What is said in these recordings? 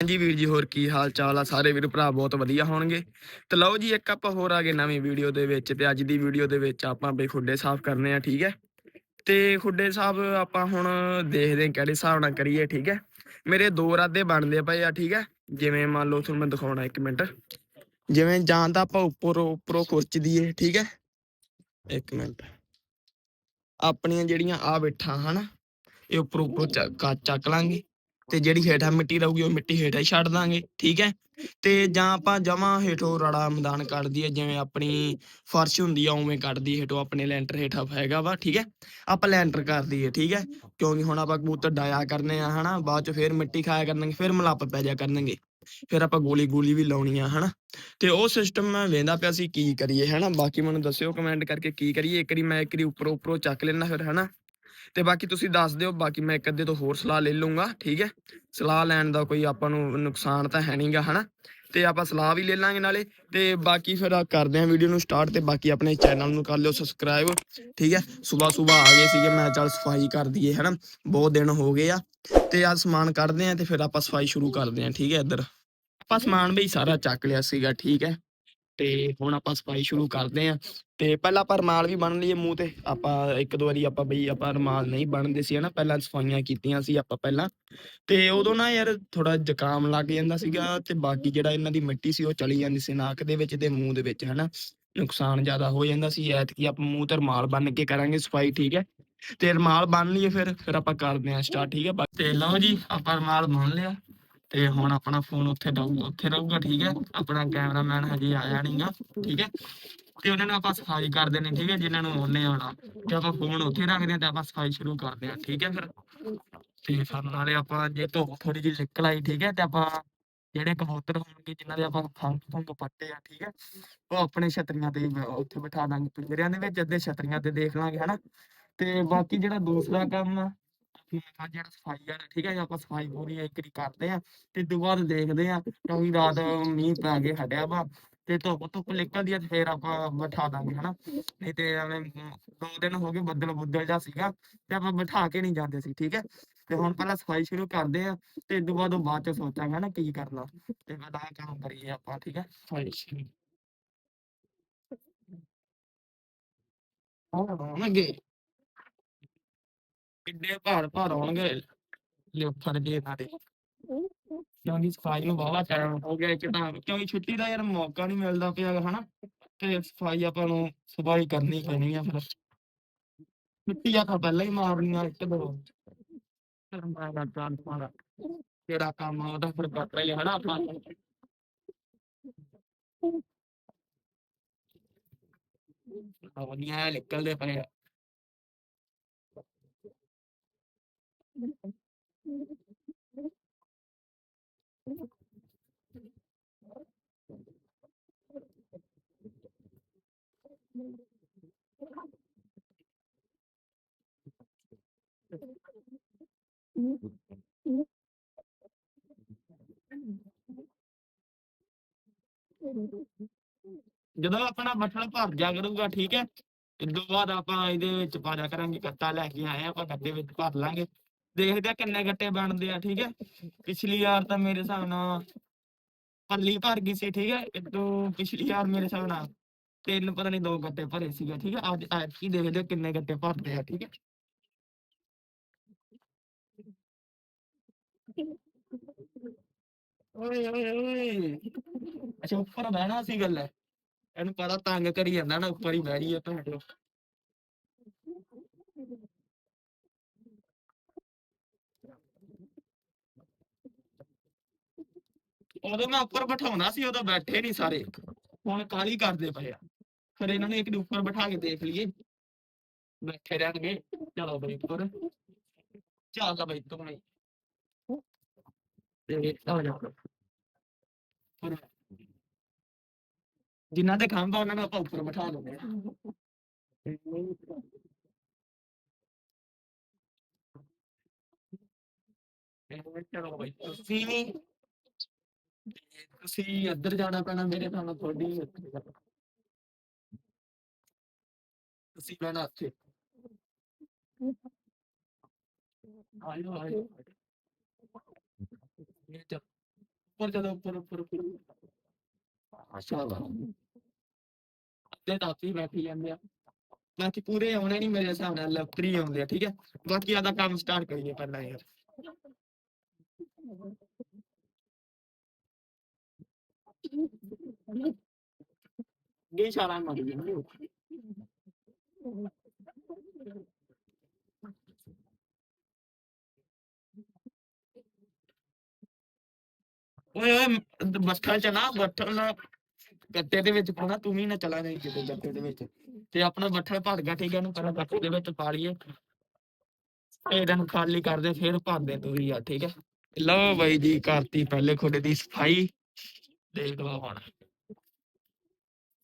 ਹਾਂਜੀ ਵੀਰ ਜੀ, ਹੋਰ ਕੀ ਹਾਲ ਚਾਲ ਆ? ਸਾਰੇ ਵੀਰ ਭਰਾ ਬਹੁਤ ਵਧੀਆ ਹੋਣਗੇ। ਤੇ ਲਓ ਜੀ, ਇੱਕ ਆਪਾਂ ਹੋਰ ਆ ਗਏ ਨਵੀਂ ਵੀਡੀਓ ਦੇ ਵਿੱਚ ਤੇ ਅੱਜ ਦੀ ਵੀਡੀਓ ਦੇ ਵਿੱਚ ਆਪਾਂ ਬਈ ਖੁੱਡੇ ਸਾਫ਼ ਕਰਨੇ ਆ, ਠੀਕ ਹੈ? ਤੇ ਖੁੱਡੇ ਸਾਫ਼ ਆਪਾਂ ਹੁਣ ਦੇਖਦੇ ਹਾਂ ਕਿਹੜੇ ਹਿਸਾਬ ਨਾਲ ਕਰੀਏ, ਠੀਕ ਹੈ? ਮੇਰੇ ਦੋ ਇਰਾਦੇ ਬਣਦੇ ਪਏ ਆ, ਠੀਕ ਹੈ? ਜਿਵੇਂ ਮੰਨ ਲਓ ਤੁਹਾਨੂੰ ਮੈਂ ਦਿਖਾਉਣਾ ਇੱਕ ਮਿੰਟ। ਜਿਵੇਂ ਜਾਂ ਤਾਂ ਆਪਾਂ ਉੱਪਰੋਂ ਉੱਪਰੋਂ ਖੁਰਚ ਦਈਏ, ਠੀਕ ਹੈ? ਇੱਕ ਮਿੰਟ। ਆਪਣੀਆਂ ਜਿਹੜੀਆਂ ਆ ਬੈਠਾ, ਹਨਾ? ਇਹ ਉੱਪਰ ਉੱਪਰ ਚੱਕ ਲਾਂਗੇ। ਤੇ ਜਿਹੜੀ ਹੇਠਾਂ ਮਿੱਟੀ ਰਹੂਗੀ ਉਹ ਮਿੱਟੀ ਹੇਠਾਂ ਹੀ ਛੱਡ ਦਾਂਗੇ, ਠੀਕ ਹੈ? ਤੇ ਜਾਂ ਆਪਾਂ ਜਮਾਂ ਹੇਠੋਂ ਰੜਾ ਮੈਦਾਨ ਕੱਢਦੀ ਦਈਏ, ਜਿਵੇਂ ਆਪਣੀ ਫਰਸ਼ ਹੁੰਦੀ ਆ, ਉਵੇਂ ਕੱਢ ਹੇਠੋਂ, ਆਪਣੇ ਲੈਂਟਰ ਹੇਠਾਂ ਹੈਗਾ ਵਾ, ਠੀਕ ਹੈ? ਆਪਾਂ ਲੈਂਟਰ ਕਰ ਦਈਏ, ਠੀਕ ਹੈ? ਕਿਉਂਕਿ ਹੁਣ ਆਪਾਂ ਕਬੂਤਰ ਡਾਇਆ ਕਰਨੇ ਆ, ਹਨਾ? ਬਾਅਦ ਚ ਫੇਰ ਮਿੱਟੀ ਖਾਇਆ ਕਰਨਗੇ, ਫਿਰ ਮਲੱਪ ਪੈ ਜਾ ਕਰਨਗੇ, ਫਿਰ ਆਪਾਂ ਗੋਲੀ ਗੋਲੀ ਵੀ ਲਾਉਣੀ ਆ, ਹਨਾ? ਤੇ ਉਹ ਸਿਸਟਮ ਮੈਂ ਵੇਂਦਾ ਪਿਆ ਸੀ, ਕੀ ਕਰੀਏ, ਹਨਾ? ਬਾਕੀ ਮੈਨੂੰ ਦੱਸਿਓ ਕਮੈਂਟ ਕਰਕੇ ਕੀ ਕਰੀਏ, ਇੱਕ ਵਾਰੀ ਮੈਂ ਇੱਕ ਵਾਰੀ ਉੱਪਰੋਂ ਉੱਪਰੋਂ ਚੱਕ ਲੈਣਾ ਫਿਰ, ਹਨਾ? ਤੇ ਬਾਕੀ ਤੁਸੀਂ ਦੱਸ ਦਿਓ, ਬਾਕੀ ਮੈਂ ਇੱਕ ਅੱਧੇ ਤੋਂ ਹੋਰ ਸਲਾਹ ਲੈ ਲੂੰਗਾ ਠੀਕ ਹੈ? ਸਲਾਹ ਲੈਣ ਦਾ ਕੋਈ ਆਪਾਂ ਨੂੰ ਨੁਕਸਾਨ ਤਾਂ ਹੈ ਨਹੀਂਗਾ ਹਨਾ? ਤੇ ਆਪਾਂ ਸਲਾਹ ਵੀ ਲੈ ਲਾਂਗੇ ਨਾਲੇ, ਤੇ ਬਾਕੀ ਫਿਰ ਕਰਦੇ ਆਂ ਵੀਡੀਓ ਨੂੰ ਸਟਾਰਟ ਤੇ ਬਾਕੀ ਆਪਣੇ ਚੈਨਲ ਨੂੰ ਕਰ ਲਿਓ ਸਬਸਕ੍ਰਾਈਬ ਠੀਕ ਹੈ? ਸਵੇਰ ਸਵੇਰ ਆ ਗਏ ਸੀਗੇ, ਮੈਂ ਚੱਲ ਸਫ਼ਾਈ ਕਰ ਦਈਏ, ਹਨਾ? ਬਹੁਤ ਦਿਨ ਹੋ ਗਏ ਆ, ਤੇ ਆ ਸਮਾਨ ਕੱਢਦੇ ਆਂ ਤੇ ਫਿਰ ਆਪਾਂ ਸਫ਼ਾਈ ਸ਼ੁਰੂ ਕਰਦੇ ਆਂ ਠੀਕ ਹੈ ਇੱਧਰ? ਆਪਾਂ ਸਮਾਨ ਵੀ ਸਾਰਾ ਚੱਕ ਲਿਆ ਸੀਗਾ, ਠੀਕ ਹੈ? ਤੇ ਹੁਣ ਆਪਾਂ ਸਫ਼ਾਈ ਸ਼ੁਰੂ ਕਰਦੇ ਆਂ ਤੇ ਪਹਿਲਾਂ ਆਪਾਂ ਰਮਾਲ ਵੀ ਬੰਨ ਲਈਏ ਮੂੰਹ ਤੇ। ਆਪਾਂ ਇੱਕ ਦੋ ਵਾਰੀ ਆਪਾਂ ਬਈ ਆਪਾਂ ਰਮਾਲ ਨਹੀਂ ਬੰਨਦੇ ਸੀ ਹਨਾ, ਪਹਿਲਾਂ ਸਫਾਈਆਂ ਕੀਤੀਆਂ ਸੀ ਆਪਾਂ ਪਹਿਲਾਂ। ਤੇ ਉਦੋਂ ਨਾ ਯਾਰ ਥੋੜਾ ਜ਼ੁਕਾਮ ਲੱਗ ਜਾਂਦਾ ਸੀਗਾ ਤੇ ਬਾਕੀ ਜਿਹੜਾ ਇਹਨਾਂ ਦੀ ਮਿੱਟੀ ਸੀ ਉਹ ਚਲੀ ਜਾਂਦੀ ਸੀ ਨੱਕ ਦੇ ਵਿੱਚ ਤੇ ਮੂੰਹ ਦੇ ਵਿੱਚ ਹਨਾ। ਨੁਕਸਾਨ ਜ਼ਿਆਦਾ ਹੋ ਜਾਂਦਾ ਸੀ, ਐਤਕੀ ਆਪਾਂ ਮੂੰਹ ਤੇ ਰਮਾਲ ਬੰਨ ਕੇ ਕਰਾਂਗੇ ਸਫ਼ਾਈ, ਠੀਕ ਹੈ। ਤੇ ਰਮਾਲ ਬੰਨ ਲਈਏ ਫਿਰ ਫਿਰ ਆਪਾਂ ਕਰਦੇ ਆਂ ਸਟਾਰਟ ਠੀਕ ਹੈ। ਤੇ ਲਓ ਜੀ, ਆਪਾਂ ਰਮਾਲ ਬੰਨ ਲਿਆ। ਤੇ ਹੁਣ ਆਪਣਾ ਫੋਨ ਉੱਥੇ ਰਹੂਗਾ ਉੱਥੇ ਰਹੂਗਾ, ਠੀਕ ਹੈ। ਆਪਣਾ ਕੈਮਰਾਮੈਨ ਹਜੇ ਆਇਆ ਨਹੀਂਗਾ ਠੀਕ ਹੈ। ਤੇ ਉਹਨਾਂ ਨੂੰ ਆਪਾਂ ਸਫ਼ਾਈ ਕਰ ਦੇਣੀ ਠੀਕ ਹੈ, ਜਿਨ੍ਹਾਂ ਨੂੰ ਉਹਨੇ ਆਉਣਾ ਤੇ ਆਪਾਂ ਫੋਨ ਉੱਥੇ ਰੱਖਦੇ ਹਾਂ ਤੇ ਆਪਾਂ ਸਫ਼ਾਈ ਸ਼ੁਰੂ ਕਰਦੇ ਹਾਂ, ਠੀਕ ਹੈ ਫਿਰ। ਤੇ ਫਿਰ ਨਾਲੇ ਆਪਾਂ ਜੇ ਧੁੱਪ ਥੋੜੀ ਜਿਹੀ ਨਿਕਲ ਆਈ, ਠੀਕ ਹੈ, ਤੇ ਆਪਾਂ ਜਿਹੜੇ ਕਬੂਤਰ ਹੋਣਗੇ, ਜਿਨ੍ਹਾਂ ਦੇ ਆਪਾਂ ਫੰਕ ਫੰਕ ਪੱਟੇ ਆ, ਠੀਕ ਹੈ, ਉਹ ਆਪਣੇ ਛਤਰੀਆਂ ਤੇ ਉੱਥੇ ਬਿਠਾ ਦਾਂਗੇ ਪਿੰਜਰਿਆਂ ਦੇ ਵਿੱਚ, ਅੱਧੇ ਛਤਰੀਆਂ ਤੇ ਦੇਖ ਲਾਂਗੇ, ਹਨਾ। ਤੇ ਬਾਕੀ ਜਿਹੜਾ ਦੂਸਰਾ ਕੰਮ ਆ ਆਪਣਾ ਜਿਹੜਾ ਸਫ਼ਾਈ ਵਾਲਾ, ਠੀਕ ਹੈ ਆਪਾਂ ਸਫ਼ਾਈ ਪੂਰੀ ਇੱਕ ਵਾਰੀ ਕਰਦੇ ਆ ਤੇ ਤੋਂ ਬਾਅਦ ਦੇਖਦੇ ਆ ਕਿਉਂਕਿ ਰਾਤ ਮੀਂਹ ਪੈ ਕੇ ਹਟਿਆ ਵਾ ਤੇ ਧੁੱਪ ਧੁੱਪ ਨਿਕਲਦੀ ਆ ਤੇ ਫੇਰ ਆਪਾਂ ਬਿਠਾ ਦਾਂਗੇ, ਹਨਾ? ਨਹੀਂ ਤੇ ਐਵੇਂ ਦੋ ਦਿਨ ਹੋ ਗਏ ਬੱਦਲ ਬੁੱਦਲ ਜਿਹਾ ਸੀਗਾ ਤੇ ਆਪਾਂ ਬਿਠਾ ਕੇ ਨਹੀਂ ਜਾਂਦੇ ਸੀ, ਠੀਕ ਹੈ? ਤੇ ਹੁਣ ਪਹਿਲਾਂ ਸਫ਼ਾਈ ਸ਼ੁਰੂ ਕਰਦੇ ਆ ਤੇ ਤੋਂ ਬਾਅਦ ਬਾਅਦ ਚ ਸੋਚਾਂਗੇ ਨਾ ਕੀ ਕਰਨਾ। ਤੇ ਪਹਿਲਾਂ ਆਹ ਕੰਮ ਕਰੀਏ ਆਪਾਂ, ਠੀਕ ਹੈ? ਸਫ਼ਾਈ ਸ਼ੁਰੂ ਆਉਣਗੇ? ਕਿੱਡੇ ਭਾਰ ਭਾਰ ਆਉਣਗੇ? ਲਿਫੜ ਜੇ ਇਹਨਾਂ ਦੇ। ਕਿਉਂਕਿ ਸਫ਼ਾਈ ਨੂੰ ਬਹੁਤ ਟਾਈਮ ਹੋ ਗਿਆ ਇੱਕ ਤਾਂ, ਕਿਉਂਕਿ ਛੁੱਟੀ ਦਾ ਯਾਰ ਮੌਕਾ ਨਹੀਂ ਮਿਲਦਾ ਪਿਆ ਹਨਾ? ਤੇ ਸਫ਼ਾਈ ਆਪਾਂ ਨੂੰ ਸਫ਼ਾਈ ਕਰਨੀ ਪੈਣੀ ਆ ਫਿਰ। ਛੁੱਟੀ ਆ ਤਾਂ ਪਹਿਲਾਂ ਹੀ ਮਾਰਨੀ ਇੱਕ ਦੋ। ਫਿਰ ਮੈਂ ਦਾ ਜਾਨ ਜਿਹੜਾ ਕੰਮ ਆ ਉਹਦਾ ਫਿਰ ਕਰ ਰਹੀ ਹਨਾ ਆਪਾਂ ਵਧੀਆ ਨਿਕਲਦੇ ਪਏ ਜਦੋਂ ਆਪਣਾ ਬੱਠਲ ਭਰ ਜਾ ਕਰੂਗਾ ਠੀਕ ਹੈ ਇਸ ਤੋਂ ਬਾਅਦ ਆਪਾਂ ਇਹਦੇ ਵਿੱਚ ਪਾ ਜਾ ਕਰਾਂਗੇ ਗੱਟਾ ਲੈ ਕੇ ਆਏ ਆ, ਆਪਾਂ ਗੱਟੇ ਵਿੱਚ ਭਰ ਲਾਂਗੇ ਦੇਖਦੇ ਆ ਕਿੰਨੇ ਗੱਟੇ ਬਣਦੇ ਆ ਠੀਕ ਹੈ ਪਿਛਲੀ ਵਾਰ ਤਾਂ ਮੇਰੇ ਹਿਸਾਬ ਨਾਲ ਪੱਲੀ ਭਰ ਗਈ ਸੀ ਠੀਕ ਹੈ ਇਦੋਂ ਪਿਛਲੀ ਵਾਰ ਮੇਰੇ ਹਿਸਾਬ ਨਾਲ ਤਿੰਨ ਪਤਾ ਨਹੀਂ ਦੋ ਗੱਟੇ ਭਰੇ ਸੀਗੇ ਠੀਕ ਹੈ ਅੱਜ ਐਤਕੀ ਦੇਖਦੇ ਆ ਕਿੰਨੇ ਗੱਟੇ ਭਰਦੇ ਆ ਠੀਕ ਹੈ ਓਏ ਓਏ ਓਏ ਅੱਛਾ ਉੱਪਰ ਬਹਿਣਾ ਸੀ ਗੱਲ ਹੈ ਇਹਨੂੰ ਪਤਾ ਤੰਗ ਕਰੀ ਜਾਂਦਾ ਨਾ ਉੱਪਰ ਹੀ ਬਹਿ ਰਹੀ ਹੈ ਤੁਹਾਡੇ ਉਦੋਂ ਮੈਂ ਉੱਪਰ ਬਿਠਾਉਣਾ ਸੀ ਉਦੋਂ ਬੈਠੇ ਨਹੀਂ ਸਾਰੇ ਹੁਣ ਕਾਲੀ ਕਰਦੇ ਪਏ ਆ ਫਿਰ ਇਹਨਾਂ ਨੇ ਇੱਕ ਦੇ ਉੱਪਰ ਬਿਠਾ ਕੇ ਦੇਖ ਲਈਏ ਬੈਠੇ ਰਹਿਣਗੇ ਚਲੋ ਬਈ ਉੱਪਰ ਚੱਲ ਬਈ ਤੂੰ ਬਈ ਤੇ ਆ ਜਾ ਫਿਰ ਜਿਨ੍ਹਾਂ ਦੇ ਖੰਭ ਆ ਉਹਨਾਂ ਨੂੰ ਆਪਾਂ ਉੱਪਰ ਬਿਠਾ ਦਿੰਦੇ ਆ। ਤੁਸੀਂ ਵੀ ਤੁਸੀਂ ਇੱਧਰ ਜਾਣਾ ਪੈਣਾ, ਮੇਰੇ ਨਾਲ ਤੁਹਾਡੀ ਤੁਸੀਂ ਬਹਿਣਾ ਇੱਥੇ। ਆਇਓ ਆਇਓ। ਇਹ ਚੱਲ ਉੱਪਰ ਚਲੋ ਉੱਪਰ ਉੱਪਰ ਉੱਪਰ ਅੱਛਾ ਤੇ ਤਾਤੀ ਬੈਠੀ ਜਾਂਦੇ ਆ ਬਾਕੀ ਪੂਰੇ ਆਉਣੇ ਨਹੀਂ ਮੇਰੇ ਹਿਸਾਬ ਨਾਲ ਲੱਤਰੀ ਆਉਂਦੇ ਆ ਠੀਕ ਹੈ ਬਾਕੀ ਆਦਾ ਕੰਮ ਸਟਾਰਟ ਕਰੀਏ ਪਹਿਲਾਂ ਯਾਰ ਗੇ ਇਸ਼ਾਰਾ ਮਾਰ ਦਿੰਦੇ ਓਏ ਓਏ ਬੱਠਲ ਚ ਨਾ ਬੱਠਲ ਗੱਤੇ ਦੇ ਵਿੱਚ ਪਾਉਣਾ, ਤੂੰ ਵੀ ਨਾ ਚਲਾ ਨਹੀਂ ਕਿਤੇ ਗੱਤੇ ਦੇ ਵਿੱਚ। ਤੇ ਆਪਣਾ ਬੱਠਲ ਭਰ ਗਿਆ, ਠੀਕ ਹੈ, ਇਹਨੂੰ ਪਹਿਲਾਂ ਗੱਤੇ ਦੇ ਵਿੱਚ ਪਾ ਲਈਏ। ਇਹਨਾਂ ਨੂੰ ਖਾਲੀ ਕਰਦੇ, ਫਿਰ ਭਰਦੇ ਤੂੰ ਵੀ ਆ, ਠੀਕ ਹੈ। ਲਓ ਬਾਈ ਜੀ, ਕਰਤੀ ਪਹਿਲੇ ਖੁੱਡੇ ਦੀ ਸਫ਼ਾਈ। ਦੇਖ ਲਓ ਹੁਣ।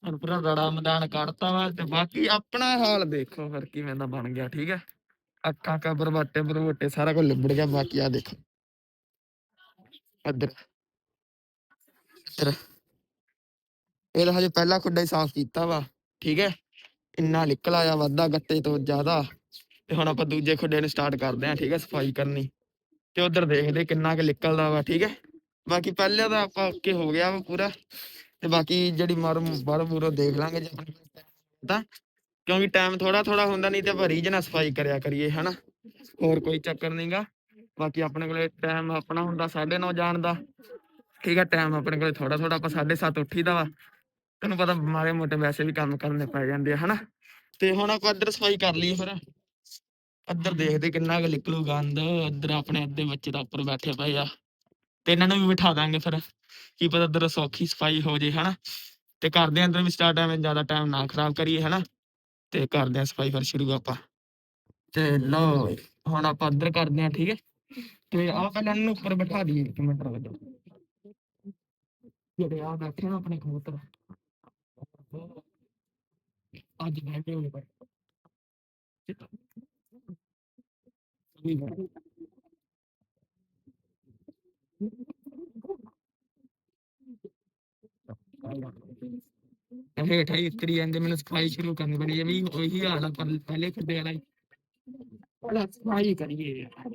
ਹੁਣ ਪੂਰਾ ਰੜਾ ਮੈਦਾਨ ਕੱਢਤਾ ਵਾ ਤੇ ਬਾਕੀ ਆਪਣਾ ਹਾਲ ਦੇਖੋ ਫਿਰ ਕਿਵੇਂ ਦਾ ਬਣ ਗਿਆ, ਠੀਕ ਹੈ। ਅੱਖਾਂ ਕਾ ਬਰਵਾਟੇ ਬਰਵੋਟੇ ਸਾਰਾ ਕੁਝ ਲਿਬੜ ਗਿਆ, ਬਾਕੀ ਆ ਦੇਖੋ। ਇੱਧਰ। ਇੱਧਰ ਇਹਦਾ ਹਜੇ ਪਹਿਲਾ ਖੁੱਡਾ ਹੀ ਸਾਫ਼ ਕੀਤਾ ਵਾ, ਠੀਕ ਹੈ? ਇੰਨਾ ਨਿਕਲ ਆਇਆ ਵਾਧਾ ਗੱਤੇ ਤੋਂ ਜ਼ਿਆਦਾ, ਤੇ ਹੁਣ ਆਪਾਂ ਦੂਜੇ ਖੁੱਡੇ ਨੂੰ ਸਟਾਰਟ ਕਰਦੇ ਹਾਂ, ਠੀਕ ਹੈ? ਸਫ਼ਾਈ ਕਰਨੀ, ਤੇ ਉਧਰ ਦੇਖਦੇ ਕਿੰਨਾ ਕੁ ਨਿਕਲਦਾ ਵਾ, ਠੀਕ ਹੈ? ਬਾਕੀ ਪਹਿਲੇ ਦਾ ਆਪਾਂ ਓਕੇ ਹੋ ਗਿਆ ਵਾ ਪੂਰਾ, ਤੇ ਬਾਕੀ ਜਿਹੜੀ ਮਰ ਬਰ ਬੂਰੋ ਦੇਖ ਲਾਂਗੇ ਜੇ ਆਪਣੇ ਕੋਲ ਤਾਂ ਕਿਉਂਕਿ ਟਾਈਮ ਥੋੜਾ ਥੋੜਾ ਹੁੰਦਾ, ਨਹੀਂ ਤੇ ਆਪਾਂ ਰੀਝ ਨਾਲ ਸਫ਼ਾਈ ਕਰਿਆ ਕਰੀਏ, ਹਨਾ? ਹੋਰ ਕੋਈ ਚੱਕਰ ਨਹੀਂਗਾ ਬਾਕੀ ਆਪਣੇ ਕੋਲੇ ਟਾਈਮ ਆਪਣਾ ਹੁੰਦਾ 9:30 ਜਾਣ ਦਾ। ਠੀਕ ਹੈ ਟਾਈਮ ਆਪਣੇ ਕੋਲੇ ਥੋੜਾ ਥੋੜਾ ਆਪਾਂ 7:30 ਉੱਠੀਦਾ ਵਾ। ਤੈਨੂੰ ਪਤਾ ਮਾਰੇ ਮੋਟੇ ਵੈਸੇ ਵੀ ਕੰਮ ਕਰਨੇ ਪੈ ਜਾਂਦੇ ਆ, ਹਨਾ? ਤੇ ਹੁਣ ਆਪਾਂ ਇੱਧਰ ਸਫ਼ਾਈ ਕਰ ਲਈਏ ਫਿਰ। ਇੱਧਰ ਦੇਖਦੇ ਕਿੰਨਾ ਕੁ ਨਿਕਲੂ ਗੰਦ, ਇੱਧਰ ਆਪਣੇ ਅੱਧੇ ਬੱਚੇ ਤਾਂ ਉੱਪਰ ਬੈਠੇ ਪਏ ਆ। ਤੇ ਇਹਨਾਂ ਨੂੰ ਵੀ ਬਿਠਾ ਦਾਂਗੇ ਫਿਰ। ਕੀ ਪਤਾ ਇੱਧਰ ਸੌਖੀ ਸਫ਼ਾਈ ਹੋ ਜੇ, ਹਨਾ? ਤੇ ਕਰਦੇ ਆਂ ਅੰਦਰ ਵੀ ਸਟਾਰਟ ਐਵੇਂ ਜ਼ਿਆਦਾ ਟਾਈਮ ਨਾ ਖਰਾਬ ਕਰੀਏ, ਹਨਾ? ਤੇ ਕਰਦੇ ਆਂ ਸਫ਼ਾਈ ਫਿਰ ਸ਼ੁਰੂ ਆਪਾਂ। ਤੇ ਲਓ ਹੁਣ ਆਪਾਂ ਇੱਧਰ ਕਰਦੇ ਆਂ ਠੀਕ ਹੈ? ਤੇ ਆ ਪਹਿਲਾਂ ਇਹਨੂੰ ਉੱਪਰ ਬਿਠਾ ਦਈਏ, ਇੱਕ ਮਿੰਟ ਰੁਕ ਜਾਓ। ਜਿਹੜੇ ਆ ਬੈਠੇ ਨਾ ਆਪਣੇ ਕਬੂਤਰ। ਅੱਜ ਬੈਠੇ ਹੋਏ ਪਰ ਹੇਠ ਹੀ ਉਤਰੀ ਜਾਂਦੇ ਮੈਨੂੰ ਸਫ਼ਾਈ ਸ਼ੁਰੂ ਕਰਨੀ ਪੈਣੀ ਇਹ ਵੀ ਉਹੀ ਹਾਲ ਆ, ਪਰ ਪਹਿਲੇ ਖੱਡੇ ਵਾਲਾ ਹੀ। ਪਹਿਲਾਂ ਸਫ਼ਾਈ ਕਰੀਏ। ਮੇਰੇ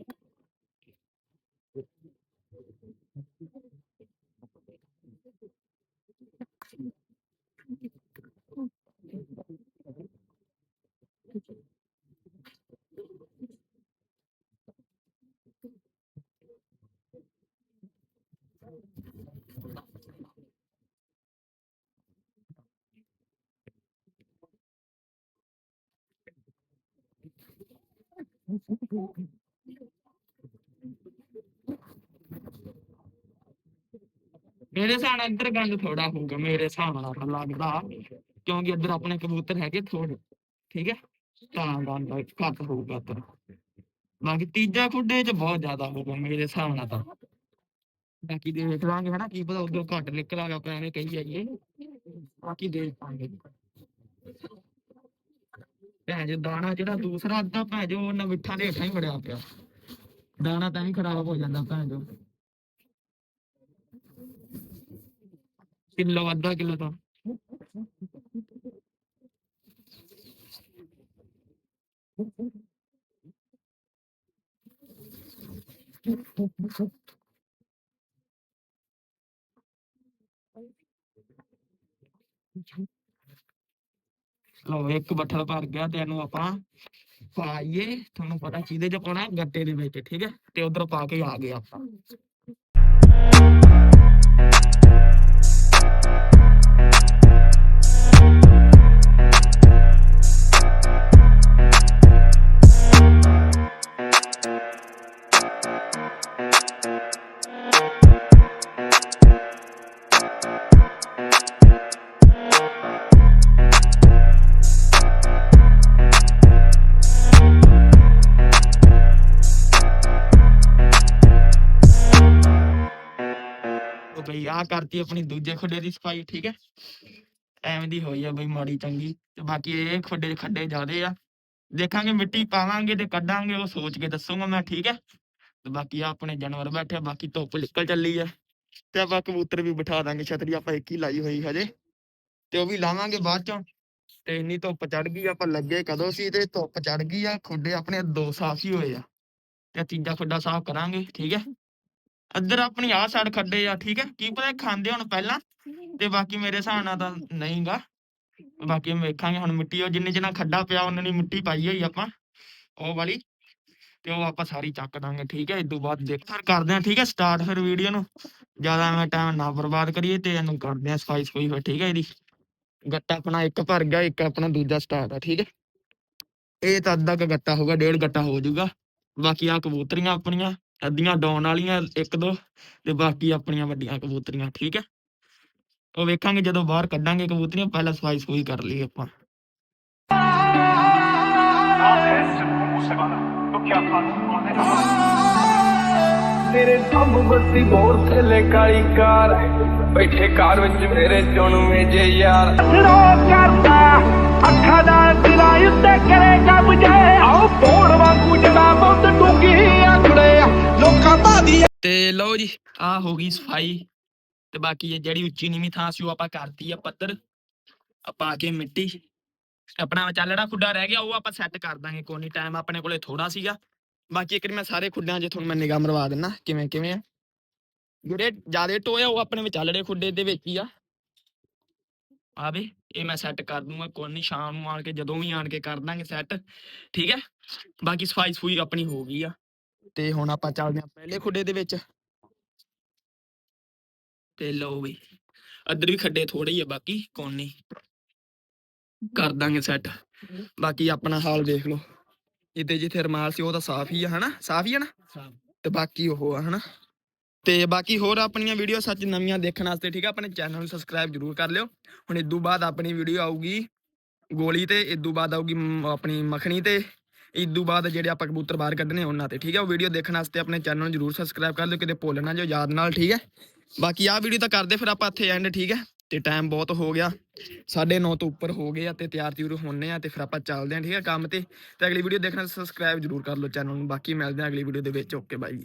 ਹਿਸਾਬ ਨਾਲ ਇੱਧਰ ਗੰਦ ਥੋੜਾ ਹੋਊਗਾ ਮੇਰੇ ਹਿਸਾਬ ਨਾਲ ਤਾਂ ਲੱਗਦਾ ਕਿਉਂਕਿ ਇੱਧਰ ਆਪਣੇ ਕਬੂਤਰ ਹੈਗੇ ਥੋੜੇ ਠੀਕ ਹੈ ਤਾਂ ਗੰਦ ਘੱਟ ਹੋਊਗਾ ਇੱਧਰ ਬਾਕੀ ਤੀਜਾ ਖੁੱਡੇ 'ਚ ਬਹੁਤ ਜ਼ਿਆਦਾ ਹੋਊਗਾ ਮੇਰੇ ਹਿਸਾਬ ਨਾਲ ਤਾਂ ਬਾਕੀ ਦੇਖ ਲਾਂਗੇ ਹਨਾ ਕੀ ਪਤਾ ਉਧਰ ਘੱਟ ਨਿਕਲ ਆਗਾ ਆਪਾਂ ਐਵੇਂ ਕਹੀ ਜਾਈਏ ਬਾਕੀ ਦੇਖ ਪਾਂਗੇ ਭੈਣ ਜੋ, ਦਾਣਾ ਜਿਹੜਾ ਦੂਸਰਾ ਅੱਧਾ ਭੈਣ ਜੋ ਉਹਨਾਂ ਮਿੱਠਾ ਦੇ ਹੇਠਾਂ ਹੀ ਵੜਿਆ ਪਿਆ। ਦਾਣਾ ਤਾਂ ਹੀ ਖਰਾਬ ਹੋ ਜਾਂਦਾ ਭੈਣ ਜੋ। ਕਿਲੋ, ਅੱਧਾ ਕਿਲੋ ਤਾਂ। ਲਓ ਇੱਕ ਬੱਠਲ ਭਰ ਗਿਆ ਤੇ ਇਹਨੂੰ ਆਪਾਂ ਪਾਈਏ। ਤੁਹਾਨੂੰ ਪਤਾ ਕਿਹਦੇ ਚ ਪਾਉਣਾ ਗੱਟੇ ਦੇ ਵਿੱਚ, ਠੀਕ ਹੈ? ਤੇ ਉਧਰ ਪਾ ਕੇ ਆ ਗਏ ਆਪਾਂ। ਆ ਆਪਣੀ ਦੂਜੇ ਖੁੱਡੇ ਦੀ ਸਫ਼ਾਈ, ਠੀਕ ਹੈ? ਐਵੇਂ ਦੀ ਹੋਈ ਆ ਬਈ ਮਾੜੀ ਚੰਗੀ, ਤੇ ਬਾਕੀ ਇਹ ਖੁੱਡੇ ਖੱਡੇ ਜ਼ਿਆਦੇ ਆ। ਦੇਖਾਂਗੇ, ਮਿੱਟੀ ਪਾਵਾਂਗੇ ਤੇ ਕੱਢਾਂਗੇ, ਉਹ ਸੋਚ ਕੇ ਦੱਸੂਗਾ ਮੈਂ, ਠੀਕ ਹੈ? ਤੇ ਬਾਕੀ ਆ ਆਪਣੇ ਜਾਨਵਰ ਬੈਠੇ ਬਾਕੀ ਧੁੱਪ ਨਿਕਲ ਚੱਲੀ ਆ। ਤੇ ਆਪਾਂ ਕਬੂਤਰ ਵੀ ਬਿਠਾ ਦਾਂਗੇ, ਛਤਰੀ ਆਪਾਂ ਇੱਕ ਹੀ ਲਾਈ ਹੋਈ ਹਜੇ। ਤੇ ਉਹ ਵੀ ਲਾਵਾਂਗੇ ਬਾਅਦ ਚੋਂ। ਤੇ ਇੰਨੀ ਧੁੱਪ ਚੜ ਗਈ, ਆਪਾਂ ਲੱਗੇ ਕਦੋਂ ਸੀ ਤੇ ਧੁੱਪ ਚੜ ਗਈ ਆ, ਖੁੱਡੇ ਆਪਣੇ ਦੋ ਸਾਫ਼ ਹੀ ਹੋਏ ਆ। ਤੇ ਤੀਜਾ ਖੁੱਡਾ ਸਾਫ਼ ਕਰਾਂਗੇ, ਠੀਕ ਹੈ? ਇੱਧਰ ਆਪਣੀ ਆਹ ਸਾਈਡ ਖੱਡੇ ਆ ਠੀਕ ਹੈ? ਕੀ ਪਤਾ ਖਾਂਦੇ ਹੁਣ ਪਹਿਲਾਂ ਤੇ ਬਾਕੀ ਮੇਰੇ ਹਿਸਾਬ ਨਾਲ ਤਾਂ ਨਹੀਂਗਾ। ਬਾਕੀ ਵੇਖਾਂਗੇ ਹੁਣ ਮਿੱਟੀ ਉਹ ਜਿੰਨੇ ਜਿੰਨਾ ਖੱਡਾ ਪਿਆ ਉਹਨਾਂ ਦੀ ਮਿੱਟੀ ਪਾਈ ਹੋਈ ਆਪਾਂ ਉਹ ਵਾਲੀ ਤੇ ਉਹ ਆਪਾਂ ਸਾਰੀ ਚੱਕ ਦਾਂਗੇ ਠੀਕ ਹੈ? ਇਦੋਂ ਬਾਅਦ ਦੇਖ ਫਿਰ ਕਰਦੇ ਆ ਠੀਕ ਹੈ? ਸਟਾਰਟ ਫਿਰ ਵੀਡੀਓ ਨੂੰ। ਜ਼ਿਆਦਾ ਐਵੇਂ ਟਾਈਮ ਨਾ ਬਰਬਾਦ ਕਰੀਏ ਤੇ ਇਹਨੂੰ ਕਰਦੇ ਆ ਸਫ਼ਾਈ ਸਫੂਈ ਫਿਰ ਠੀਕ ਹੈ ਇਹਦੀ। ਗੱਟਾ ਆਪਣਾ ਇੱਕ ਭਰ ਗਿਆ ਇੱਕ ਆਪਣਾ ਦੂਜਾ ਸਟਾਰਟ ਆ ਠੀਕ ਹੈ? ਇਹ ਤਾਂ ਅੱਧਾ ਕੁ ਗੱਟਾ ਹੋਊਗਾ ਡੇਢ ਗੱਟਾ ਹੋ ਜਾਊਗਾ। ਬਾਕੀ ਆ ਕਬੂਤਰੀਆਂ ਆਪਣੀਆਂ ਅੱਧੀਆਂ ਡਾਉਣ ਵਾਲੀਆਂ ਇੱਕ ਦੋ ਤੇ ਬਾਕੀ ਆਪਣੀਆਂ ਵੱਡੀਆਂ ਕਬੂਤਰੀਆਂ, ਠੀਕ ਹੈ? ਉਹ ਵੇਖਾਂਗੇ ਜਦੋਂ ਬਾਹਰ ਕੱਢਾਂਗੇ ਕਬੂਤਰੀਆਂ, ਪਹਿਲਾਂ ਸਫ਼ਾਈ ਸਫੂਈ ਕਰ ਲਈ ਆਪਾਂ। ਤੇਰੇ ਸੰਭ ਬੱਤੀ ਬੋਰ ਥੱਲੇ ਕਾਲੀ ਕਾਰ ਬੈਠੇ ਕਾਰ ਵਿੱਚ ਮੇਰੇ ਜੁਣਵੇਂ ਜੇ ਯਾਰ। ਅਸਰੋ ਕਰਦਾ ਅੱਖਾਂ ਦਾ ਦਿਲਾਂ ਉੱਤੇ ਕਰੇਗਾ ਬੁਝੇ। ਆਓ ਬੋੜ ਵਾਂਗੂ ਜਦਾ ਬੰਦ ਡੁੱਗੀ ਆਂਖੜੇ। ਲੋਕਾਂ ਬਾਦੀ ਤੇ ਲਓ ਜੀ ਆ ਹੋ ਗਈ ਸਫ਼ਾਈ। ਤੇ ਬਾਕੀ ਇਹ ਜਿਹੜੀ ਉੱਚੀ ਨੀਵੀਂ ਥਾਂ ਸੀ ਉਹ ਆਪਾਂ ਕਰਤੀ ਆ ਪੱਧਰ। ਆ ਪਾ ਕੇ ਮਿੱਟੀ। ਆਪਣਾ ਚੱਲੜਾ ਖੁੱਡਾ ਰਹਿ ਗਿਆ, ਉਹ ਆਪਾਂ ਸੈੱਟ ਕਰ ਦਾਂਗੇ ਕੋਈ ਨਹੀਂ ਟਾਈਮ ਆਪਣੇ ਕੋਲੇ ਥੋੜਾ ਸੀਗਾ। ਬਾਕੀ ਇੱਕ ਵਾਰੀ ਮੈਂ ਸਾਰੇ ਖੁੱਡਿਆਂ 'ਚ ਤੁਹਾਨੂੰ ਮੈਂ ਨਿਗਾਹ ਮਰਵਾ ਦਿੰਨਾ, ਕਿਵੇਂ ਕਿਵੇਂ ਆ। ਜਿਹੜੇ ਜਿਆਦੇ ਟੋਏ ਆ, ਉਹ ਆਪਣੇ ਵਿਚਾਲੜੇ ਖੁੱਡੇ ਦੇ ਵਿੱਚ ਹੀ ਆ। ਆਵੇ ਇਹ ਮੈਂ ਸੈੱਟ ਕਰ ਦੂੰਗਾ, ਕੋਈ ਨਹੀਂ ਸ਼ਾਮ ਨੂੰ ਆਣ ਕੇ ਜਦੋਂ ਵੀ ਆਣ ਕੇ ਕਰ ਦਾਂਗੇ ਸੈੱਟ ਠੀਕ ਹੈ? ਬਾਕੀ ਸਫ਼ਾਈ ਸਫੂਈ ਆਪਣੀ ਹੋ ਗਈ ਆ। ਤੇ ਹੁਣ ਆਪਾਂ ਚੱਲਦੇ ਹਾਂ ਪਹਿਲੇ ਖੁੱਡੇ ਦੇ ਵਿੱਚ। ਤੇ ਲਓ ਵੀ ਅੱਧਰ ਵੀ ਖੱਡੇ ਥੋੜੇ ਹੀ ਆ ਬਾਕੀ ਕੋਈ ਨਹੀਂ ਕਰ ਦਾਂਗੇ ਸੈੱਟ ਬਾਕੀ ਆਪਣਾ ਹਾਲ ਦੇਖ ਲਓ। ਇਹਦੇ ਜਿੱਥੇ ਰਮਾਲ ਸੀ ਉਹ ਤਾਂ ਸਾਫ਼ ਹੀ ਆ ਹਨਾ? ਸਾਫ਼ ਹੀ ਆ ਨਾ? ਤੇ ਬਾਕੀ ਉਹ ਆ ਹਨਾ? ਤੇ ਬਾਕੀ ਹੋਰ ਆਪਣੀਆਂ ਵੀਡੀਓ ਸੱਚ ਨਵੀਆਂ ਦੇਖਣ ਵਾਸਤੇ ਠੀਕ ਆ? ਆਪਣੇ ਚੈਨਲ ਨੂੰ ਸਬਸਕ੍ਰਾਈਬ ਜਰੂਰ ਕਰ ਲਿਓ। ਹੁਣ ਇਦੋਂ ਬਾਅਦ ਆਪਣੀ ਵੀਡੀਓ ਆਊਗੀ ਗੋਲੀ ਤੇ ਇਦੋਂ ਬਾਅਦ ਆਊਗੀ ਆਪਣੀ ਮੱਖਣੀ ਤੇ। ਇਦੋਂ ਬਾਅਦ ਜਿਹੜੇ ਆਪਾਂ ਕਬੂਤਰ ਬਾਹਰ ਕੱਢਨੇ ਉਹਨਾਂ ਤੇ, ਠੀਕ ਹੈ? ਉਹ ਵੀਡੀਓ ਦੇਖਣ ਵਾਸਤੇ ਆਪਣੇ ਚੈਨਲ ਨੂੰ ਜਰੂਰ ਸਬਸਕ੍ਰਾਈਬ ਕਰ ਲਿਓ, ਕਿਤੇ ਭੁੱਲ ਨਾ ਜਾਓ ਯਾਦ ਨਾਲ, ਠੀਕ ਹੈ? ਬਾਕੀ ਆਹ ਵੀਡੀਓ ਤਾਂ ਕਰਦੇ, ਫਿਰ ਆਪਾਂ ਇੱਥੇ ਐਂਡ ਠੀਕ ਹੈ? ਤੇ ਟਾਈਮ ਬਹੁਤ ਹੋ ਗਿਆ। 9:30 ਤੋਂ ਉੱਪਰ ਹੋ ਗਏ ਆ ਤੇ ਤਿਆਰ ਤਿਉਰ ਹੋਣੇ ਆ ਤੇ ਫਿਰ ਆਪਾਂ ਚੱਲਦੇ ਆ, ਠੀਕ ਹੈ, ਕੰਮ ਤੇ। ਤੇ ਅਗਲੀ ਵੀਡੀਓ ਦੇਖਣਾ ਸਬਸਕ੍ਰਾਈਬ ਜਰੂਰ ਕਰ ਲਓ ਚੈਨਲ ਨੂੰ। ਬਾਕੀ ਮਿਲਦੇ ਆ ਅਗਲੀ ਵੀਡੀਓ ਦੇ ਵਿੱਚ। ਓਕੇ ਬਾਈ